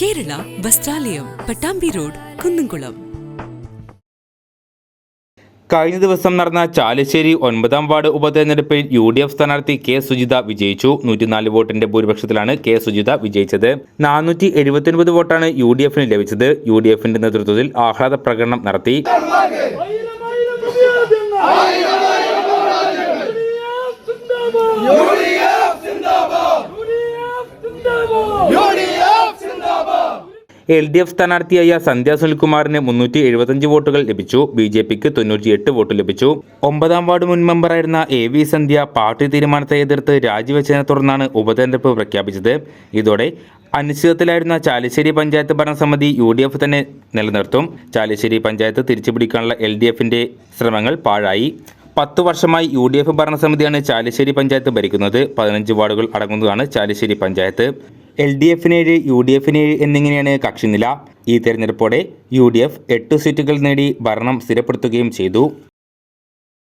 Kerala വസ്ത്രാലയം Pattambi road Kunnamkulam. കഴിഞ്ഞ ദിവസം നടന്ന ചാലശ്ശേരി ഒൻപതാം വാർഡ് ഉപതെരഞ്ഞെടുപ്പിൽ യു ഡി എഫ് സ്ഥാനാർത്ഥി കെ സുജിത വിജയിച്ചു. നൂറ്റിനാല് വോട്ടിന്റെ ഭൂരിപക്ഷത്തിലാണ് കെ സുജിത വിജയിച്ചത്. നാനൂറ്റി എഴുപത്തിയൊൻപത് വോട്ടാണ് യു ഡി എഫിന് ലഭിച്ചത്. യു ഡി എഫിന്റെ നേതൃത്വത്തിൽ ആഹ്ലാദ പ്രകടനം നടത്തി. എൽ ഡി എഫ് സ്ഥാനാർത്ഥിയായ സന്ധ്യ സുനിൽകുമാറിന് മുന്നൂറ്റി എഴുപത്തഞ്ച് വോട്ടുകൾ ലഭിച്ചു. ബി ജെ പിക്ക് തൊണ്ണൂറ്റിയെട്ട് വോട്ട് ലഭിച്ചു. ഒമ്പതാം വാർഡ് മുൻ മെമ്പറായിരുന്ന എ വി സന്ധ്യ പാർട്ടി തീരുമാനത്തെ എതിർത്ത് രാജിവെച്ചതിനെ തുടർന്നാണ് ഉപതെരഞ്ഞെടുപ്പ് പ്രഖ്യാപിച്ചത്. ഇതോടെ അനിശ്ചിതത്തിലായിരുന്ന ചാലിശ്ശേരി പഞ്ചായത്ത് ഭരണസമിതി യു ഡി എഫ് തന്നെ നിലനിർത്തും. ചാലിശ്ശേരി പഞ്ചായത്ത് തിരിച്ചുപിടിക്കാനുള്ള എൽ ഡി എഫിന്റെ ശ്രമങ്ങൾ പാഴായി. പത്തു വർഷമായി യു ഡി എഫ് ഭരണസമിതിയാണ് ചാലിശ്ശേരി പഞ്ചായത്ത് ഭരിക്കുന്നത്. പതിനഞ്ച് വാർഡുകൾ അടങ്ങുന്നതാണ് ചാലിശ്ശേരി പഞ്ചായത്ത്. എൽ ഡി എഫിന് ഏഴ് യു ഡി എഫിന് ഏഴ് എന്നിങ്ങനെയാണ് കക്ഷിനില. ഈ തെരഞ്ഞെടുപ്പോടെ യു ഡി എഫ് എട്ട് സീറ്റുകൾ നേടി ഭരണം സ്ഥിരപ്പെടുത്തുകയും ചെയ്തു.